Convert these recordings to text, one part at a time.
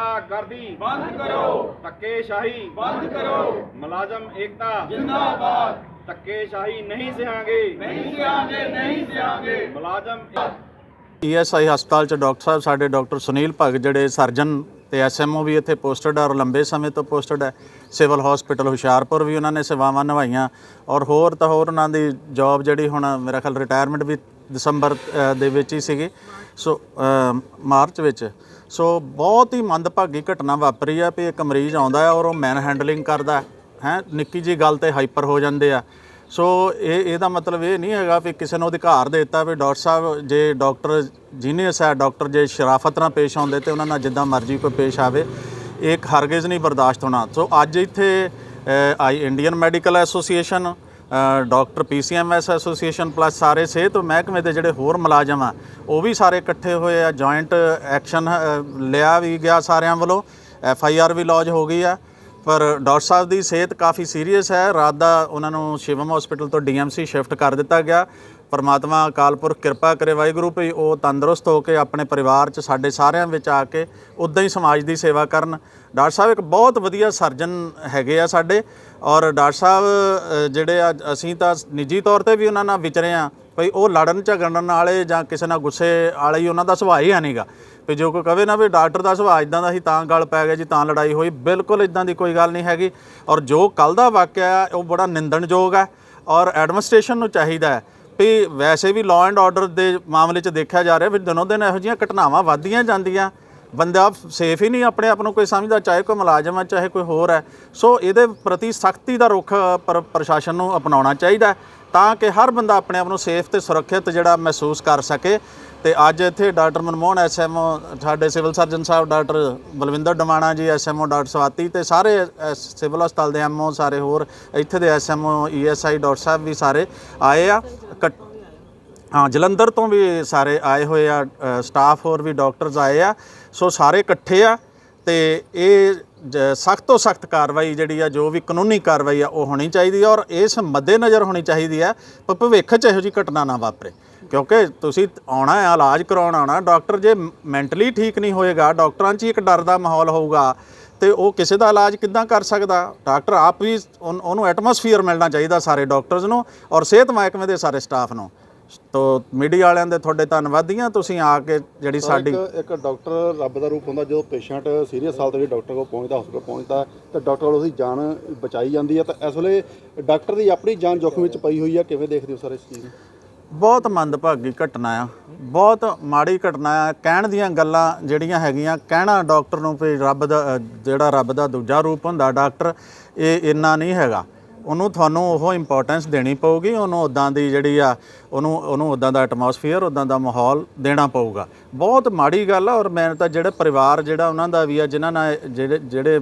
ਗੁੰਡਾਗਰਦੀ ਬੰਦ ਕਰੋ। ਧੱਕੇਸ਼ਾਹੀ। ਬੰਦ ਕਰੋ। ਮੁਲਾਜ਼ਮ ਏਕਤਾ। ਜਿੰਦਾਬਾਦ। ਧੱਕੇਸ਼ਾਹੀ ਨਹੀਂ ਸਹਾਂਗੇ ਨਹੀਂ ਸਿਆਂਗੇ ਨਹੀਂ ਸਿਆਂਗੇ। ਮੁਲਾਜ਼ਮ ਈਐਸਆਈ ਹਸਪਤਾਲ ਚ ਡਾਕਟਰ ਸਾਹਿਬ ਸਾਡੇ ਡਾਕਟਰ ਸੁਨੀਲ ਭਗਤ ਜਿਹੜੇ ਸਰਜਨ ਤੇ ਐਸਐਮਓ ਵੀ ਇੱਥੇ ਪੋਸਟਡ ਔਰ ਲੰਬੇ ਸਮੇਂ ਤੋਂ ਪੋਸਟਡ ਹੈ ਸਿਵਲ ਹਸਪੀਟਲ ਹੁਸ਼ਿਆਰਪੁਰ ਵੀ ਉਹਨਾਂ ਨੇ ਸੇਵਾਵਾਂ ਨਿਭਾਈਆਂ ਔਰ ਹੋਰ ਤਾਂ ਹੋਰ ਉਹਨਾਂ ਦੀ ਜੌਬ ਜਿਹੜੀ ਹੁਣ ਮੇਰਾ ਖਿਆਲ ਰਿਟਾਇਰਮੈਂਟ ਵੀ ਦਸੰਬਰ ਦੇ ਵਿੱਚ ਹੀ ਸੀਗੀ। ਸੋ ਮਾਰਚ ਵਿੱਚ। ਸੋ, ਬਹੁਤ ਹੀ ਮੰਦਭਾਗੀ ਘਟਨਾ ਵਾਪਰੀ ਆ ਵੀ ਇੱਕ ਮਰੀਜ਼ ਆਉਂਦਾ ਹੈ ਔਰ ਉਹ ਮੈਨ ਹੈਂਡਲਿੰਗ ਕਰਦਾ ਹੈ। ਨਿੱਕੀ ਜੀ ਗੱਲ ਤੇ ਹਾਈਪਰ ਹੋ ਜਾਂਦੇ ਆ। ਸੋ, ਇਹ, ਇਹਦਾ ਮਤਲਬ ਇਹ ਨਹੀਂ ਹੈਗਾ ਵੀ ਕਿਸੇ ਨੂੰ ਅਧਿਕਾਰ ਦੇ ਦਿੱਤਾ ਵੀ ਡਾਕਟਰ ਸਾਹਿਬ, ਜੇ ਡਾਕਟਰ ਜੀਨੀਅਸ ਹੈ, ਡਾਕਟਰ ਜੇ ਸ਼ਰਾਫਤ ਨਾਲ ਪੇਸ਼ ਆਉਂਦੇ ਤੇ ਉਹਨਾਂ ਨਾਲ ਜਿੱਦਾਂ ਮਰਜ਼ੀ ਕੋਈ ਪੇਸ਼ ਆਵੇ, ਇਹ ਹਰਗਿਜ਼ ਨਹੀਂ ਬਰਦਾਸ਼ਤ ਹੋਣਾ। ਸੋ, ਅੱਜ ਇੱਥੇ ਆਈ, Indian medical association doctor PCMS association plus ਸਾਰੇ ਸਿਹਤ ਮਹਿਕਮੇ ਦੇ ਜਿਹੜੇ ਹੋਰ ਮੁਲਾਜ਼ਮ ਆ, ਉਹ ਵੀ ਸਾਰੇ ਇਕੱਠੇ ਹੋਏ ਆ ਜੁਆਇੰਟ ਐਕਸ਼ਨ ਲਿਆ ਵੀ ਗਿਆ ਸਾਰਿਆਂ ਵੱਲੋਂ। ਐਫ ਆਈ ਆਰ ਵੀ ਲੌਜ ਹੋ ਗਈ ਆ। ਪਰ ਡਾਕਟਰ ਸਾਹਿਬ ਦੀ ਸਿਹਤ ਕਾਫੀ ਸੀਰੀਅਸ ਹੈ। ਰਾਤ ਦਾ ਉਹਨਾਂ ਨੂੰ ਸ਼ਿਵਮ ਹਸਪੀਟਲ ਤੋਂ ਡੀਐਮਸੀ ਸ਼ਿਫਟ ਕਰ ਦਿੱਤਾ ਗਿਆ। ਪਰਮਾਤਮਾ ਅਕਾਲ ਪੁਰਖ ਕਿਰਪਾ ਕਰੇ ਵਾਹਿਗੁਰੂ ਭਈ ਉਹ ਤੰਦਰੁਸਤ ਹੋ ਕੇ ਆਪਣੇ ਪਰਿਵਾਰ 'ਚ ਸਾਡੇ ਸਾਰਿਆਂ ਵਿੱਚ ਆ ਕੇ ਉਦਾਂ ਹੀ ਸਮਾਜ ਦੀ ਸੇਵਾ ਕਰਨ। ਡਾਕਟਰ ਸਾਹਿਬ, ਇੱਕ ਬਹੁਤ ਵਧੀਆ ਸਰਜਨ ਹੈਗੇ ਆ ਸਾਡੇ ਔਰ ਡਾਕਟਰ ਸਾਹਿਬ ਜਿਹੜੇ ਆ ਅਸੀਂ ਤਾਂ ਨਿੱਜੀ ਤੌਰ ਤੇ ਵੀ ਉਹਨਾਂ ਨਾਲ ਵਿਚਰੇ ਆ ਭਈ ਉਹ ਲੜਨ ਝਗੜਨ ਵਾਲੇ ਜਾਂ ਕਿਸੇ ਨਾਲ ਗੁੱਸੇ ਵਾਲੇ ਹੀ ਉਹਨਾਂ ਦਾ ਸੁਭਾਅ ਹੀ ਹੈ ਨਹੀਂਗਾ ਵੀ ਜੋ ਕੋਈ ਕਵੇ ਨਾ ਵੀ ਡਾਕਟਰ ਦਾ ਸੁਭਾਅ ਇਦਾਂ ਦਾ ਸੀ, ਤਾਂ ਗੱਲ ਪੈ ਗਿਆ ਜੀ, ਤਾਂ ਲੜਾਈ ਹੋਈ, ਬਿਲਕੁਲ ਇਦਾਂ ਦੀ ਕੋਈ ਗੱਲ ਨਹੀਂ ਹੈਗੀ। ਔਰ ਜੋ ਕੱਲ ਦਾ ਵਾਕਿਆ ਉਹ ਬੜਾ ਨਿੰਦਣਯੋਗ ਹੈ ਔਰ ਐਡਮਿਨਿਸਟ੍ਰੇਸ਼ਨ ਨੂੰ ਚਾਹੀਦਾ ਹੈ। ਵੀ ਵੈਸੇ ਵੀ ਲਾਅ ਐਂਡ ਆਰਡਰ ਦੇ ਮਾਮਲੇ 'ਚ ਦੇਖਿਆ ਜਾ ਰਿਹਾ ਵੀ ਦਿਨੋਂ ਦਿਨ ਇਹੋ ਜਿਹੀਆਂ ਘਟਨਾਵਾਂ ਵੱਧਦੀਆਂ ਜਾਂਦੀਆਂ। ਬੰਦਾ ਸੇਫ ਹੀ ਨਹੀਂ ਆਪਣੇ ਆਪ ਨੂੰ ਕੋਈ ਸਮਝਦਾ, ਚਾਹੇ ਕੋਈ ਮੁਲਾਜ਼ਮ ਹੈ, ਚਾਹੇ ਕੋਈ ਹੋਰ ਹੈ। ਸੋ ਇਹਦੇ ਪ੍ਰਤੀ ਸਖਤੀ ਦਾ ਰੁਖ ਪਰ- ਪ੍ਰਸ਼ਾਸਨ ਨੂੰ ਅਪਣਾਉਣਾ ਚਾਹੀਦਾ ਤਾਂ ਕਿ ਹਰ ਬੰਦਾ ਆਪਣੇ ਆਪ ਨੂੰ ਸੇਫ ਤੇ ਸੁਰੱਖਿਅਤ ਜਿਹੜਾ ਮਹਿਸੂਸ ਕਰ ਸਕੇ। ਤੇ ਅੱਜ ਇੱਥੇ ਡਾਕਟਰ ਮਨਮੋਹਨ ਐਸਐਮਓ, ਸਾਡੇ ਸਿਵਲ ਸਰਜਨ ਸਾਹਿਬ doctor Balwinder Damana ji, SMO doctor ਸਵਾਤੀ ਤੇ ਸਾਰੇ ਐਸ- ਸਿਵਲ ਹਸਪਤਾਲ ਦੇ ਐਮਓ ਸਾਰੇ ਹੋਰ, ਇੱਥੇ ਦੇ ਐਸਐਮਓ ਈਐਸਆਈ ਡਾਕਟਰ ਸਾਹਿਬ ਵੀ ਸਾਰੇ ਆਏ ਆ। ਇਕੱਠ- ਹਾਂ, ਜਲੰਧਰ ਤੋਂ ਵੀ ਸਾਰੇ ਆਏ ਹੋਏ ਆ ਸਟਾਫ ਹੋਰ ਵੀ ਡਾਕਟਰਸ ਆਏ ਆ। ਸੋ ਸਾਰੇ ਇਕੱਠੇ ਆ ਤੇ ਇਹ ਸਖਤ ਤੋਂ ਸਖਤ ਕਾਰਵਾਈ ਜਿਹੜੀ ਆ, ਜੋ ਵੀ ਕਾਨੂੰਨੀ ਕਾਰਵਾਈ ਆ, ਉਹ ਹੋਣੀ ਚਾਹੀਦੀ ਆ ਔਰ ਇਸ ਮੱਦੇਨਜ਼ਰ ਹੋਣੀ ਚਾਹੀਦੀ ਆ ਪਰ ਭਵਿੱਖ 'ਚ ਇਹੋ ਜਿਹੀ ਘਟਨਾ ਨਾ ਵਾਪਰੇ। ਕਿਉਂਕਿ ਤੁਸੀਂ ਆਉਣਾ ਹੈ ਇਲਾਜ ਕਰਾਉਣ ਆਉਣਾ ਡਾਕਟਰ ਜੇ ਮੈਂਟਲੀ ਠੀਕ ਨਹੀਂ ਹੋਏਗਾ ਡਾਕਟਰਾਂ 'ਚ ਹੀ ਇੱਕ ਡਰ ਦਾ ਮਾਹੌਲ ਹੋਊਗਾ ਤੇ ਉਹ ਕਿਸੇ ਦਾ ਇਲਾਜ ਕਿੱਦਾਂ ਕਰ ਸਕਦਾ? ਡਾਕਟਰ ਆਪ ਵੀ ਉਹਨੂੰ ਐਟਮੋਸਫੀਅਰ ਮਿਲਣਾ ਚਾਹੀਦਾ ਸਾਰੇ ਡਾਕਟਰਸ ਨੂੰ ਔਰ ਸਿਹਤ ਮਹਿਕਮੇ ਦੇ ਸਾਰੇ ਸਟਾਫ ਨੂੰ। ਤੋ ਮੀਡੀਆ ਵਾਲਿਆਂ ਦੇ ਤੁਹਾਡੇ ਧੰਨਵਾਦੀਆਂ ਤੁਸੀਂ ਆ ਕੇ ਜਿਹੜੀ ਸਾਡੀ ਇੱਕ ਇੱਕ ਡਾਕਟਰ ਰੱਬ ਦਾ ਰੂਪ ਹੁੰਦਾ ਜਦੋਂ ਪੇਸ਼ੈਂਟ ਸੀਰੀਅਸ ਹਾਲਤ ਵਿੱਚ ਡਾਕਟਰ ਕੋਲ ਪਹੁੰਚਦਾ ਹਸਪਤਾਲ ਪਹੁੰਚਦਾ ਤਾਂ ਡਾਕਟਰ ਵੱਲੋਂ ਉਹਦੀ ਜਾਨ ਬਚਾਈ ਜਾਂਦੀ ਹੈ। ਤਾਂ ਇਸ ਵੇਲੇ ਡਾਕਟਰ ਦੀ ਆਪਣੀ ਜਾਨ ਜੋਖਮ ਵਿੱਚ ਪਈ ਹੋਈ ਹੈ। ਕਿਵੇਂ ਦੇਖਦੇ ਹੋ ਸਰ ਇਸ ਚੀਜ਼ ਨੂੰ? ਬਹੁਤ ਮੰਦਭਾਗੀ ਘਟਨਾ ਆ। ਬਹੁਤ ਮਾੜੀ ਘਟਨਾ ਆ। ਕਹਿਣ ਦੀਆਂ ਗੱਲਾਂ ਜਿਹੜੀਆਂ ਹੈਗੀਆਂ, ਕਹਿਣਾ ਡਾਕਟਰ ਨੂੰ ਵੀ ਰੱਬ ਦਾ ਜਿਹੜਾ ਰੱਬ ਦਾ ਦੂਜਾ ਰੂਪ ਹੁੰਦਾ, ਡਾਕਟਰ, ਇਹ ਇੰਨਾ ਨਹੀਂ ਹੈਗਾ। ਉਹਨੂੰ ਤੁਹਾਨੂੰ ਉਹ ਇੰਪੋਰਟੈਂਸ ਦੇਣੀ ਪਊਗੀ, ਉਹਨੂੰ ਉਦਾਂ ਦੀ ਜਿਹੜੀ ਆ, ਉਹਨੂੰ ਉਹਨੂੰ ਉਦਾਂ ਦਾ ਐਟਮੋਸਫੀਅਰ ਉਦਾਂ ਦਾ ਮਾਹੌਲ ਦੇਣਾ ਪਊਗਾ। ਬਹੁਤ ਮਾੜੀ ਗੱਲ ਆ, ਔਰ ਮੈਂ ਤਾਂ ਜਿਹੜੇ ਪਰਿਵਾਰ ਜਿਹੜਾ ਉਹਨਾਂ ਦਾ ਵੀ ਆ, ਜਿਨ੍ਹਾਂ ਨਾਲ ਜਿਹੜੇ ਜਿਹੜੇ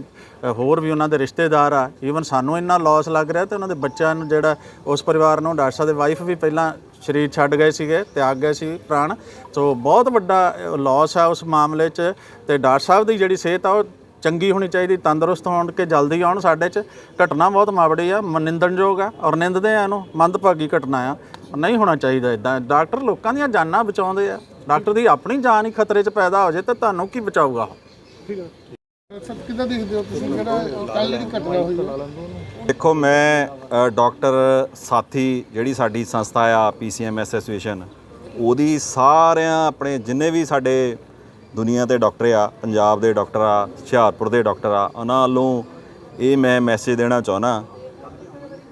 ਹੋਰ ਵੀ ਉਹਨਾਂ ਦੇ ਰਿਸ਼ਤੇਦਾਰ ਆ ਈਵਨ ਸਾਨੂੰ ਇੰਨਾ ਲਾਸ ਲੱਗ ਰਿਹਾ ਤੇ ਉਹਨਾਂ ਦੇ ਬੱਚਿਆਂ ਨੂੰ ਜਿਹੜਾ, ਉਸ ਪਰਿਵਾਰ ਨੂੰ, ਡਾਕਟਰ ਸਾਹਿਬ ਦੇ ਵਾਈਫ ਵੀ ਪਹਿਲਾਂ ਸਰੀਰ ਛੱਡ ਗਏ ਸੀਗੇ, ਤਿਆਗ ਗਏ ਸੀ ਪ੍ਰਾਣ। ਸੋ ਬਹੁਤ ਵੱਡਾ ਲਾਸ ਆ ਉਸ ਮਾਮਲੇ 'ਚ ਤੇ ਡਾਕਟਰ ਸਾਹਿਬ ਦੀ ਜਿਹੜੀ ਸਿਹਤ ਆ, ਉਹ ਚੰਗੀ ਹੋਣੀ ਚਾਹੀਦੀ ਤੰਦਰੁਸਤ ਹੋਣ ਕੇ ਜਲਦੀ ਆਉਣ ਸਾਡੇ 'ਚ। ਘਟਨਾ ਬਹੁਤ ਮਾੜੀ ਆ ਮਨਿੰਦਣਯੋਗ ਆ ਔਰ ਨਿੰਦਦੇ ਆ ਇਹਨੂੰ ਮੰਦਭਾਗੀ ਘਟਨਾ ਆ। ਨਹੀਂ ਹੋਣਾ ਚਾਹੀਦਾ ਇਦਾਂ ਡਾਕਟਰ ਲੋਕਾਂ ਦੀਆਂ ਜਾਨਾਂ ਬਚਾਉਂਦੇ ਆ। ਡਾਕਟਰ ਦੀ ਆਪਣੀ ਜਾਨ ਹੀ ਖਤਰੇ 'ਚ ਪੈਦਾ ਹੋ ਜੇ ਤਾਂ ਤੁਹਾਨੂੰ ਕੀ ਬਚਾਊਗਾ ਉਹ? ਸਰ ਕਿੱਦਾਂ ਦੇਖਦੇ ਹੋ ਤੁਸੀਂ ਜਿਹੜਾ ਕੱਲ ਜਿਹੜੀ ਘਟਨਾ ਹੋਈ ਹੈ ਦੇਖੋ ਮੈਂ ਡਾਕਟਰ ਸਾਥੀ ਜਿਹੜੀ ਸਾਡੀ ਸੰਸਥਾ ਆ ਪੀਸੀਐਮਐਸ ਐਸੋਸੀਏਸ਼ਨ ਉਹਦੀ ਸਾਰਿਆਂ ਆਪਣੇ ਜਿੰਨੇ ਵੀ ਸਾਡੇ ਦੁਨੀਆ ਦੇ ਡਾਕਟਰ ਆ, ਪੰਜਾਬ ਦੇ ਡਾਕਟਰ ਆ, ਹੁਸ਼ਿਆਰਪੁਰ ਦੇ ਡਾਕਟਰ ਆ, ਉਹਨਾਂ ਵੱਲੋਂ ਇਹ ਮੈਂ ਮੈਸੇਜ ਦੇਣਾ ਚਾਹੁੰਦਾ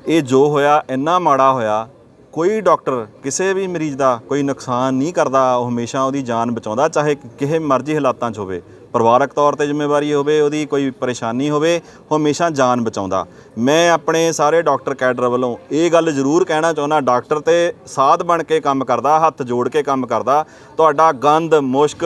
ਇਹ ਜੋ ਹੋਇਆ, ਇੰਨਾ ਮਾੜਾ ਹੋਇਆ, ਕੋਈ ਡਾਕਟਰ ਕਿਸੇ ਵੀ ਮਰੀਜ਼ ਦਾ ਕੋਈ ਨੁਕਸਾਨ ਨਹੀਂ ਕਰਦਾ, ਉਹ ਹਮੇਸ਼ਾ ਉਹਦੀ ਜਾਨ ਬਚਾਉਂਦਾ, ਚਾਹੇ ਕਿਸੇ ਮਰਜ਼ੀ ਹਾਲਾਤਾਂ 'ਚ ਹੋਵੇ। ਪਰਿਵਾਰਕ ਤੌਰ ਤੇ ਜ਼ਿੰਮੇਵਾਰੀ ਹੋਵੇ, ਉਹਦੀ ਕੋਈ ਪਰੇਸ਼ਾਨੀ ਹੋਵੇ, ਉਹ ਹਮੇਸ਼ਾ ਜਾਨ ਬਚਾਉਂਦਾ। ਮੈਂ ਆਪਣੇ ਸਾਰੇ ਡਾਕਟਰ ਕੈਡਰ ਵੱਲੋਂ ਇਹ ਗੱਲ ਜ਼ਰੂਰ ਕਹਿਣਾ ਚਾਹੁੰਦਾ, ਡਾਕਟਰ ਤੇ ਸਾਧ ਬਣ ਕੇ ਕੰਮ ਕਰਦਾ, ਹੱਥ ਜੋੜ ਕੇ ਕੰਮ ਕਰਦਾ, ਤੁਹਾਡਾ ਗੰਦ, ਮੁਸ਼ਕ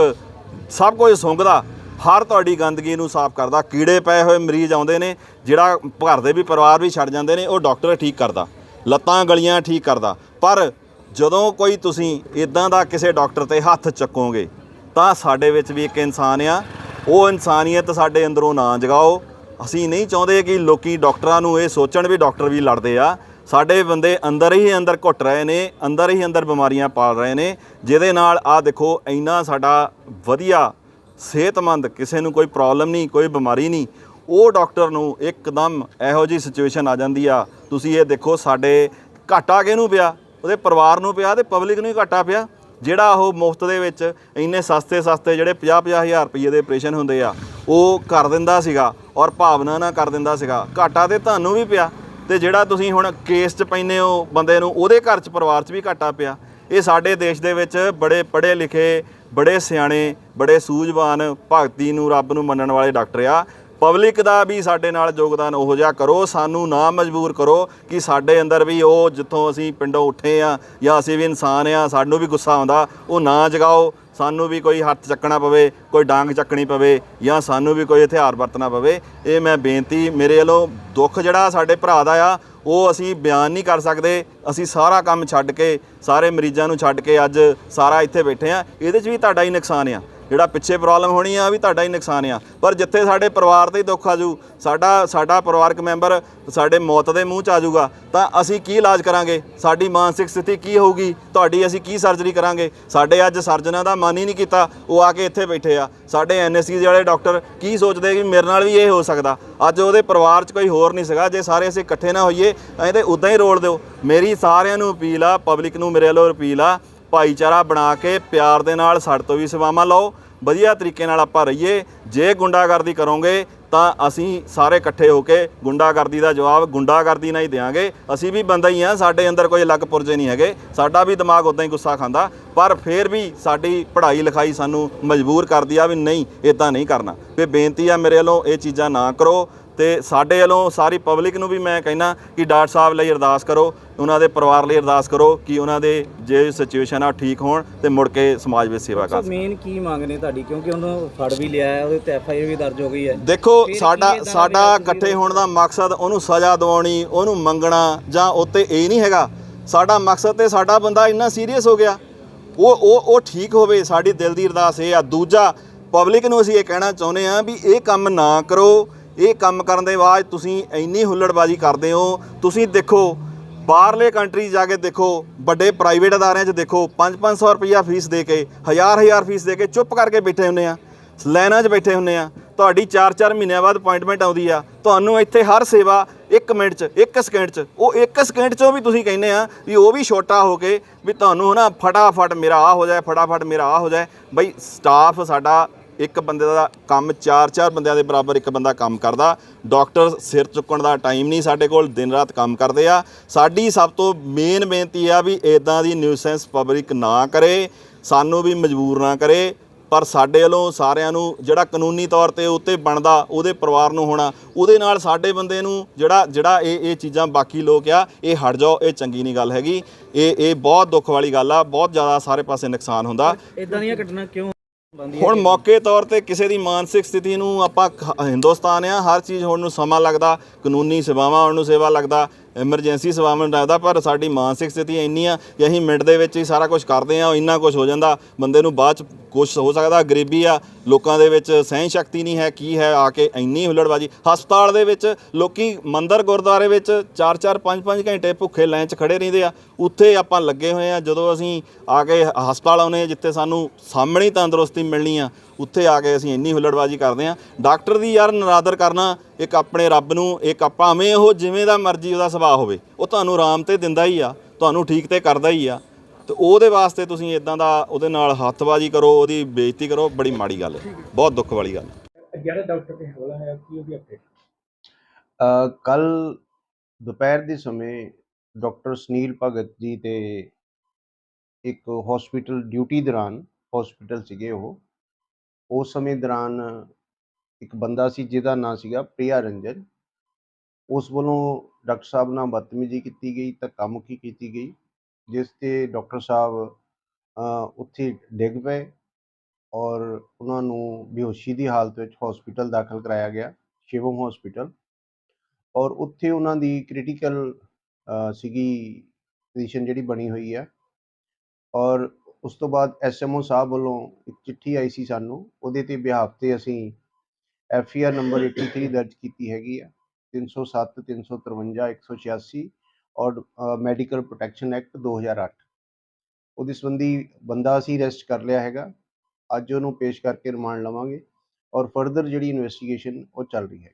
ਸਭ ਕੁਝ ਸੁੰਘਦਾ, ਹਰ ਤੁਹਾਡੀ ਗੰਦਗੀ ਨੂੰ ਸਾਫ਼ ਕਰਦਾ, ਕੀੜੇ ਪਏ ਹੋਏ ਮਰੀਜ਼ ਆਉਂਦੇ ਨੇ, ਜਿਹੜਾ ਘਰ ਦੇ ਵੀ ਪਰਿਵਾਰ ਵੀ ਛੱਡ ਜਾਂਦੇ ਨੇ, ਉਹ ਡਾਕਟਰ ਠੀਕ ਕਰਦਾ, ਲੱਤਾਂ, ਗਲੀਆਂ ਠੀਕ ਕਰਦਾ। ਪਰ ਜਦੋਂ ਕੋਈ ਤੁਸੀਂ ਇਦਾਂ ਦਾ ਕਿਸੇ ਡਾਕਟਰ ਤੇ ਹੱਥ ਚੱਕੋਗੇ, ਤਾਂ ਸਾਡੇ ਵਿੱਚ ਵੀ ਇੱਕ ਇਨਸਾਨ ਆ, ਉਹ ਇਨਸਾਨੀਅਤ ਸਾਡੇ ਅੰਦਰੋਂ ਨਾ ਜਗਾਓ। ਅਸੀਂ ਨਹੀਂ ਚਾਹੁੰਦੇ ਕਿ ਲੋਕੀ ਡਾਕਟਰਾਂ ਨੂੰ ਇਹ ਸੋਚਣ ਵੀ ਡਾਕਟਰ ਵੀ ਲੜਦੇ ਆ ਸਾਡੇ ਬੰਦੇ ਅੰਦਰ ਹੀ ਅੰਦਰ ਘੁੱਟ ਰਹੇ ਨੇ, ਅੰਦਰ ਹੀ ਅੰਦਰ ਬਿਮਾਰੀਆਂ ਪਾਲ ਰਹੇ ਨੇ। ਜਿਹਦੇ ਨਾਲ ਆ ਦੇਖੋ, ਇੰਨਾ ਸਾਡਾ ਵਧੀਆ ਸਿਹਤਮੰਦ ਕਿਸੇ ਨੂੰ ਕੋਈ ਪ੍ਰੋਬਲਮ ਨਹੀਂ, ਕੋਈ ਬਿਮਾਰੀ ਨਹੀਂ। ਉਹ ਡਾਕਟਰ ਨੂੰ ਇੱਕਦਮ ਇਹੋ ਜੀ ਸਿਚੁਏਸ਼ਨ ਆ ਜਾਂਦੀ ਆ। ਤੁਸੀਂ ਇਹ ਦੇਖੋ, ਸਾਡੇ ਘਾਟਾ ਕਿਹਨੂੰ ਪਿਆ? ਉਹਦੇ ਪਰਿਵਾਰ ਨੂੰ ਪਿਆ ਤੇ ਪਬਲਿਕ ਨੂੰ ਹੀ ਘਾਟਾ ਪਿਆ? ਜਿਹੜਾ ਉਹ ਮੁਫਤ ਦੇ ਵਿੱਚ ਇੰਨੇ ਸਸਤੇ ਸਸਤੇ ਜਿਹੜੇ 50 ਹਜ਼ਾਰ ਰੁਪਏ ਦੇ ਆਪਰੇਸ਼ਨ ਹੁੰਦੇ ਆ, ਉਹ ਕਰ ਦਿੰਦਾ ਸੀਗਾ ਔਰ ਭਾਵਨਾ ਨਾਲ ਕਰ ਦਿੰਦਾ ਸੀਗਾ। ਘਾਟਾ ਤੇ ਤੁਹਾਨੂੰ ਵੀ ਪਿਆ। ਤੇ ਜਿਹੜਾ ਤੁਸੀਂ ਹੁਣ ਕੇਸ 'ਚ ਪੈਂਦੇ ਹੋ ਬੰਦੇ ਨੂੰ, ਉਹਦੇ ਘਰ 'ਚ ਪਰਿਵਾਰ 'ਚ ਵੀ ਘਾਟਾ ਪਿਆ। ਇਹ ਸਾਡੇ ਦੇਸ਼ ਦੇ ਵਿੱਚ ਬੜੇ ਪੜ੍ਹੇ ਲਿਖੇ, ਬੜੇ ਸਿਆਣੇ, ਬੜੇ ਸੂਝਵਾਨ ਭਗਤੀ ਨੂੰ ਰੱਬ ਨੂੰ ਮੰਨਣ ਵਾਲੇ ਡਾਕਟਰ ਆ। ਪਬਲਿਕ ਦਾ ਵੀ ਸਾਡੇ ਨਾਲ ਯੋਗਦਾਨ ਉਹੋ ਜਿਹਾ ਕਰੋ, ਸਾਨੂੰ ਨਾ ਮਜਬੂਰ ਕਰੋ ਕਿ ਸਾਡੇ ਅੰਦਰ ਵੀ ਉਹ ਜਿੱਥੋਂ ਅਸੀਂ ਪਿੰਡੋਂ ਉੱਠੇ ਆ ਜਾਂ ਅਸੀਂ ਵੀ ਇਨਸਾਨ ਆ, ਸਾਨੂੰ ਵੀ ਗੁੱਸਾ ਆਉਂਦਾ, ਉਹ ਨਾ ਜਗਾਓ। ਸਾਨੂੰ ਵੀ ਕੋਈ ਹੱਥ ਚੱਕਣਾ ਪਵੇ, ਕੋਈ ਡਾਂਗ ਚੱਕਣੀ ਪਵੇ ਜਾਂ ਸਾਨੂੰ ਵੀ ਕੋਈ ਹਥਿਆਰ ਵਰਤਣਾ ਪਵੇ, ਇਹ ਮੈਂ ਬੇਨਤੀ ਮੇਰੇ ਵੱਲੋਂ ਦੁੱਖ ਜਿਹੜਾ ਸਾਡੇ ਭਰਾ ਦਾ ਆ, ਉਹ ਅਸੀਂ ਬਿਆਨ ਨਹੀਂ ਕਰ ਸਕਦੇ। ਅਸੀਂ ਸਾਰਾ ਕੰਮ ਛੱਡ ਕੇ, ਸਾਰੇ ਮਰੀਜ਼ਾਂ ਨੂੰ ਛੱਡ ਕੇ ਅੱਜ ਸਾਰਾ ਇੱਥੇ ਬੈਠੇ ਆ। ਇਹਦੇ 'ਚ ਵੀ ਤੁਹਾਡਾ ਹੀ ਨੁਕਸਾਨ ਆ। ਜਿਹੜਾ ਪਿੱਛੇ ਪ੍ਰੋਬਲਮ ਹੋਣੀ ਆ ਉਹ ਵੀ ਤੁਹਾਡਾ ਹੀ ਨੁਕਸਾਨ ਆ। ਪਰ ਜਿੱਥੇ ਸਾਡੇ ਪਰਿਵਾਰ ਤੇ ਹੀ ਦੁੱਖ ਆ ਜੂ, ਸਾਡਾ ਸਾਡਾ ਪਰਿਵਾਰਕ ਮੈਂਬਰ ਸਾਡੇ ਮੌਤ ਦੇ ਮੂੰਹ ਚ ਆ ਆਜੂਗਾ ਤਾਂ ਅਸੀਂ ਕੀ ਇਲਾਜ ਕਰਾਂਗੇ? ਸਾਡੀ ਮਾਨਸਿਕ ਸਥਿਤੀ ਕੀ ਹੋਊਗੀ? ਤੁਹਾਡੀ ਅਸੀਂ ਕੀ ਸਰਜਰੀ ਕਰਾਂਗੇ? ਸਾਡੇ ਅੱਜ ਸਰਜਨਾਂ ਦਾ ਮਨ ਹੀ ਨਹੀਂ ਕੀਤਾ, ਉਹ ਆ ਕੇ ਇੱਥੇ ਬੈਠੇ ਆ। ਸਾਡੇ ਐਨਐਸਸੀ ਵਾਲੇ ਡਾਕਟਰ ਕੀ ਸੋਚਦੇ ਕਿ ਮੇਰੇ ਨਾਲ ਵੀ ਇਹ ਹੋ ਸਕਦਾ? ਅੱਜ ਉਹਦੇ ਪਰਿਵਾਰ 'ਚ ਕੋਈ ਹੋਰ ਨਹੀਂ ਸੀਗਾ, ਜੇ ਸਾਰੇ ਅਸੀਂ ਇਕੱਠੇ ਨਾ ਹੋਈਏ, ਐਂ ਤੇ ਉਦਾਂ ਹੀ ਰੋਲ ਦਿਓ। ਮੇਰੀ ਸਾਰਿਆਂ ਨੂੰ ਅਪੀਲ ਆ ਪਬਲਿਕ ਨੂੰ ਮੇਰੇ ਵੱਲੋਂ ਅਪੀਲ ਆ ਭਾਈਚਾਰਾ ਬਣਾ ਕੇ ਪਿਆਰ ਦੇ ਨਾਲ ਸਾਡੇ ਤੋਂ ਵੀ ਸੇਵਾਵਾਂ ਲਓ। ਵਧੀਆ ਤਰੀਕੇ ਨਾਲ ਆਪਾਂ ਰਹੀਏ। ਜੇ ਗੁੰਡਾਗਰਦੀ ਕਰੋਗੇ ਤਾਂ ਅਸੀਂ ਸਾਰੇ ਇਕੱਠੇ ਹੋ ਕੇ ਗੁੰਡਾਗਰਦੀ ਦਾ ਜਵਾਬ ਗੁੰਡਾਗਰਦੀ ਨਾਲ ਹੀ ਦੇਵਾਂਗੇ। ਅਸੀਂ ਵੀ ਬੰਦਾ ਹੀ ਆ, ਸਾਡੇ ਅੰਦਰ ਕੋਈ ਅਲੱਗ ਪੁਰਜੇ ਨਹੀਂ ਹੈਗੇ। ਸਾਡਾ ਵੀ ਦਿਮਾਗ ਉਦਾਂ ਹੀ ਗੁੱਸਾ ਖਾਂਦਾ। ਪਰ ਫਿਰ ਵੀ ਸਾਡੀ ਪੜ੍ਹਾਈ ਲਿਖਾਈ ਸਾਨੂੰ ਮਜਬੂਰ ਕਰਦੀ ਆ ਵੀ ਨਹੀਂ ਇਦਾਂ ਨਹੀਂ ਕਰਨਾ। ਤੇ ਬੇਨਤੀ ਆ ਮੇਰੇ ਵੱਲੋਂ ਇਹ ਚੀਜ਼ਾਂ ਨਾ ਕਰੋ। ਤੇ ਸਾਡੇ ਵੱਲੋਂ ਸਾਰੀ ਪਬਲਿਕ ਨੂੰ ਵੀ ਮੈਂ ਕਹਿਣਾ ਕਿ ਡਾਕਟਰ ਸਾਹਿਬ ਲਈ ਅਰਦਾਸ ਕਰੋ ਉਹਨਾਂ ਦੇ ਪਰਿਵਾਰ ਲਈ ਅਰਦਾਸ ਕਰੋ ਕਿ ਉਹਨਾਂ ਦੇ ਜੇ ਸਿਚੁਏਸ਼ਨ ਆ ਠੀਕ ਹੋਣ ਤੇ ਮੁੜ ਕੇ ਸਮਾਜ ਵਿੱਚ ਸੇਵਾ ਕਰ ਸਕਣ ਮੇਨ ਕੀ ਮੰਗ ਨੇ ਤੁਹਾਡੀ? ਕਿਉਂਕਿ ਉਹਨੂੰ ਫੜ ਵੀ ਲਿਆ ਹੈ ਉਹਦੇ ਤੇ ਐਫ ਆਈ ਆਰ ਵੀ ਦਰਜ ਹੋ ਗਈ ਹੈ। ਦੇਖੋ ਸਾਡਾ ਸਾਡਾ ਇਕੱਠੇ ਹੋਣ ਦਾ ਮਕਸਦ ਉਹਨੂੰ ਸਜ਼ਾ ਦਿਵਾਉਣੀ ਉਹਨੂੰ ਮੰਗਣਾ ਜਾਂ ਉੱਤੇ ਇਹ ਨਹੀਂ ਹੈਗਾ। ਸਾਡਾ ਮਕਸਦ ਤੇ ਸਾਡਾ ਬੰਦਾ ਇੰਨਾ ਸੀਰੀਅਸ ਹੋ ਗਿਆ। ਉਹ ਉਹ ਉਹ ਠੀਕ ਹੋਵੇ ਸਾਡੀ ਦਿਲ ਦੀ ਅਰਦਾਸ ਇਹ ਆ। ਦੂਜਾ ਪਬਲਿਕ ਨੂੰ ਅਸੀਂ ਇਹ ਕਹਿਣਾ ਚਾਹੁੰਦੇ ਆ ਵੀ ਇਹ ਕੰਮ ਨਾ ਕਰੋ। ਇਹ ਕੰਮ ਕਰਨ ਦੇ ਬਾਅਦ ਤੁਸੀਂ ਇੰਨੀ ਹੁੱਲੜਬਾਜ਼ੀ ਕਰਦੇ ਹੋ, ਤੁਸੀਂ ਦੇਖੋ, ਬਾਹਰਲੇ ਕੰਟਰੀ ਜਾ ਕੇ ਦੇਖੋ, ਵੱਡੇ ਪ੍ਰਾਈਵੇਟ ਅਦਾਰਿਆਂ 'ਚ ਦੇਖੋ 5-500 ਰੁਪਈਆ ਫੀਸ ਦੇ ਕੇ ਹਜ਼ਾਰ ਹਜ਼ਾਰ ਫੀਸ ਦੇ ਕੇ ਚੁੱਪ ਕਰਕੇ ਬੈਠੇ ਹੁੰਦੇ ਆ, ਲਾਈਨਾਂ 'ਚ ਬੈਠੇ ਹੁੰਦੇ ਆ, ਤੁਹਾਡੀ 4-4 ਮਹੀਨਿਆਂ ਬਾਅਦ ਅਪਾਇੰਟਮੈਂਟ ਆਉਂਦੀ ਆ, ਤੁਹਾਨੂੰ ਇੱਥੇ ਹਰ ਸੇਵਾ 1 ਮਿੰਟ 'ਚ 1 ਸਕਿੰਟ 'ਚ, ਉਹ 1 ਸਕਿੰਟ 'ਚੋਂ ਵੀ ਤੁਸੀਂ ਕਹਿੰਦੇ ਆ ਵੀ ਉਹ ਵੀ ਛੋਟਾ ਹੋ ਕੇ ਵੀ ਤੁਹਾਨੂੰ ਨਾ ਫਟਾਫਟ ਮੇਰਾ ਆ ਹੋ ਜਾਏ, ਫਟਾਫਟ ਮੇਰਾ ਆ ਹੋ ਜਾਏ, ਬਈ ਸਟਾਫ ਸਾਡਾ ਇੱਕ ਬੰਦੇ ਦਾ ਕੰਮ ਚਾਰ ਚਾਰ ਬੰਦਿਆਂ ਦੇ ਬਰਾਬਰ ਇੱਕ ਬੰਦਾ ਕੰਮ ਕਰਦਾ। ਡਾਕਟਰ ਸਿਰ ਚੁੱਕਣ ਦਾ ਟਾਈਮ ਨਹੀਂ ਸਾਡੇ ਕੋਲ, ਦਿਨ ਰਾਤ ਕੰਮ ਕਰਦੇ ਆ। ਸਾਡੀ ਸਭ ਤੋਂ ਮੇਨ ਬੇਨਤੀ ਆ ਵੀ ਇਦਾਂ ਦੀ ਨਿਊਸੈਂਸ ਪਬਲਿਕ ਨਾ ਕਰੇ, ਸਾਨੂੰ ਵੀ ਮਜਬੂਰ ਨਾ ਕਰੇ। ਪਰ ਸਾਡੇ ਵੱਲੋਂ ਸਾਰਿਆਂ ਨੂੰ ਜਿਹੜਾ ਕਾਨੂੰਨੀ ਤੌਰ ਤੇ ਉੱਤੇ ਬਣਦਾ, ਉਹਦੇ ਪਰਿਵਾਰ ਨੂੰ ਹੋਣਾ, ਉਹਦੇ ਨਾਲ ਸਾਡੇ ਬੰਦੇ ਨੂੰ ਜਿਹੜਾ ਜਿਹੜਾ ਇਹ ਇਹ ਚੀਜ਼ਾਂ ਬਾਕੀ ਲੋਕ ਆ, ਇਹ ਹਟ ਜਾਓ, ਇਹ ਚੰਗੀ ਨਹੀਂ ਗੱਲ ਹੈਗੀ। ਇਹ ਇਹ ਬਹੁਤ ਦੁੱਖ ਵਾਲੀ ਗੱਲ ਆ, ਬਹੁਤ ਜ਼ਿਆਦਾ ਸਾਰੇ ਪਾਸੇ ਨੁਕਸਾਨ ਹੁੰਦਾ। ਇਦਾਂ ਦੀਆਂ ਘਟਨਾ ਕਿਉਂ ਹੁਣ ਮੌਕੇ ਤੌਰ ਤੇ ਕਿਸੇ ਦੀ ਮਾਨਸਿਕ ਸਥਿਤੀ ਨੂੰ ਆਪਾਂ ਹਿੰਦੁਸਤਾਨ ਆ ਹਰ ਚੀਜ਼ ਹੋਣ ਨੂੰ ਸਮਾਂ ਲੱਗਦਾ ਕਾਨੂੰਨੀ ਸੇਵਾਵਾਂ ਹੋਣ ਨੂੰ ਸੇਵਾ ਲੱਗਦਾ ਐਮਰਜੈਂਸੀ ਸੇਵਾਵਾਂ ਨੂੰ ਲੱਗਦਾ, ਪਰ ਸਾਡੀ ਮਾਨਸਿਕ ਸਥਿਤੀ ਇੰਨੀ ਆ ਕਿ ਅਸੀਂ ਮਿੰਟ ਦੇ ਵਿੱਚ ਹੀ ਸਾਰਾ ਕੁਝ ਕਰਦੇ ਆ ਇੰਨਾ ਕੁਝ ਹੋ ਜਾਂਦਾ। ਬੰਦੇ ਨੂੰ ਬਾਅਦ ਚ ਕੁਛ ਹੋ ਸਕਦਾ, ਗਰੀਬੀ ਆ, ਲੋਕਾਂ ਦੇ ਵਿੱਚ ਸਹਿਣ ਸ਼ਕਤੀ ਨਹੀਂ ਹੈ, ਕੀ ਹੈ, ਆ ਕੇ ਇੰਨੀ ਹੁੱਲੜਬਾਜੀ। ਹਸਪਤਾਲ ਦੇ ਵਿੱਚ ਲੋਕੀ ਮੰਦਰ ਗੁਰਦੁਆਰੇ ਵਿੱਚ 4-4 5-5 ਘੰਟੇ ਭੁੱਖੇ ਲਾਈਨ 'ਚ ਖੜੇ ਰਹਿੰਦੇ ਆ। ਉੱਥੇ ਆਪਾਂ ਲੱਗੇ ਹੋਏ ਆ, ਜਦੋਂ ਅਸੀਂ ਆ ਕੇ ਹਸਪਤਾਲ ਆਉਨੇ ਜਿੱਥੇ ਸਾਨੂੰ ਸਾਹਮਣੇ ਤੰਦਰੁਸਤੀ ਮਿਲਣੀ ਆ ਉੱਥੇ ਆ ਕੇ ਅਸੀਂ ਇੰਨੀ ਹੁੱਲੜਬਾਜੀ ਕਰਦੇ ਆ ਡਾਕਟਰ ਦੀ ਯਾਰ ਨਰਾਦਰ ਕਰਨਾ ਇੱਕ ਆਪਣੇ ਰੱਬ ਨੂੰ ਇੱਕ ਭਾਵੇਂ ਉਹ ਜਿਵੇਂ ਦਾ ਮਰਜ਼ੀ ਉਹਦਾ ਸੁਭਾਅ ਹੋਵੇ ਉਹ ਤੁਹਾਨੂੰ ਆਰਾਮ ਤੇ ਦਿੰਦਾ ਹੀ ਆ ਤੁਹਾਨੂੰ ਠੀਕ ਤੇ ਕਰਦਾ ਹੀ ਆ। ਤੇ ਉਹਦੇ ਵਾਸਤੇ ਤੁਸੀਂ ਇਦਾਂ ਦਾ ਉਹਦੇ ਨਾਲ ਹੱਥਬਾਜੀ ਕਰੋ ਉਹਦੀ ਬੇਇੱਜ਼ਤੀ ਕਰੋ ਬੜੀ ਮਾੜੀ ਗੱਲ ਹੈ। ਬਹੁਤ ਦੁੱਖ ਵਾਲੀ ਗੱਲ ਹੈ। ਜਿਹੜਾ ਡਾਕਟਰ ਤੇ ਹਮਲਾ ਹੋਇਆ ਕੀ ਉਹਦੀ ਅਪਡੇਟ ਕੱਲ ਦੁਪਹਿਰ ਦੇ ਸਮੇਂ ਡਾਕਟਰ ਸੁਨੀਲ ਭਗਤ ਜੀ ਤੇ ਇੱਕ ਹਸਪੀਟਲ ਡਿਊਟੀ ਦੌਰਾਨ ਹਸਪੀਟਲ ਸੀਗੇ ਉਹ। ਉਸ ਸਮੇਂ ਦੌਰਾਨ ਇੱਕ ਬੰਦਾ ਸੀ ਜਿਹਦਾ ਨਾਂ ਸੀਗਾ ਪ੍ਰਿਆ ਰੰਜਨ। ਉਸ ਵੱਲੋਂ ਡਾਕਟਰ ਸਾਹਿਬ ਨਾਲ ਬਦਤਮੀਜ਼ੀ ਕੀਤੀ ਗਈ ਧੱਕਾ ਮੁੱਕੀ ਕੀਤੀ ਗਈ, ਜਿਸ ਤੇ ਡਾਕਟਰ ਸਾਹਿਬ ਉੱਥੇ ਡਿੱਗ ਪਏ ਔਰ ਉਹਨਾਂ ਨੂੰ ਬੇਹੋਸ਼ੀ ਦੀ ਹਾਲਤ ਵਿੱਚ ਹਸਪੀਟਲ ਦਾਖਲ ਕਰਾਇਆ ਗਿਆ, ਸ਼ਿਵਮ ਹਸਪੀਟਲ ਔਰ ਉੱਥੇ ਉਹਨਾਂ ਦੀ ਕ੍ਰਿਟੀਕਲ ਸੀਗੀ ਪੋਜੀਸ਼ਨ ਜਿਹੜੀ ਬਣੀ ਹੋਈ ਹੈ ਔਰ ਉਸ ਤੋਂ ਬਾਅਦ ਐਸਐਮਓ ਸਾਹਿਬ ਵੱਲੋਂ ਇੱਕ ਚਿੱਠੀ ਆਈ ਸੀ ਸਾਨੂੰ, ਉਹਦੇ ਤੇ ਬਿਹਾਫ ਤੇ ਅਸੀਂ ਐਫਆਰ ਨੰਬਰ 83 ਦਰਜ ਕੀਤੀ ਹੈਗੀ ਆ 307 353 186 ਔਰ ਮੈਡੀਕਲ ਪ੍ਰੋਟੈਕਸ਼ਨ ਐਕਟ 2008 ਉਹਦੇ ਸੰਬੰਧੀ ਬੰਦਾ ਅਸੀਂ ਅਰੈਸਟ ਕਰ ਲਿਆ ਹੈਗਾ, ਅੱਜ ਉਹਨੂੰ ਪੇਸ਼ ਕਰਕੇ ਰਿਮਾਂਡ ਲਵਾਂਗੇ ਔਰ ਫਰਦਰ ਜਿਹੜੀ ਇਨਵੈਸਟੀਗੇਸ਼ਨ ਉਹ ਚੱਲ ਰਹੀ ਹੈ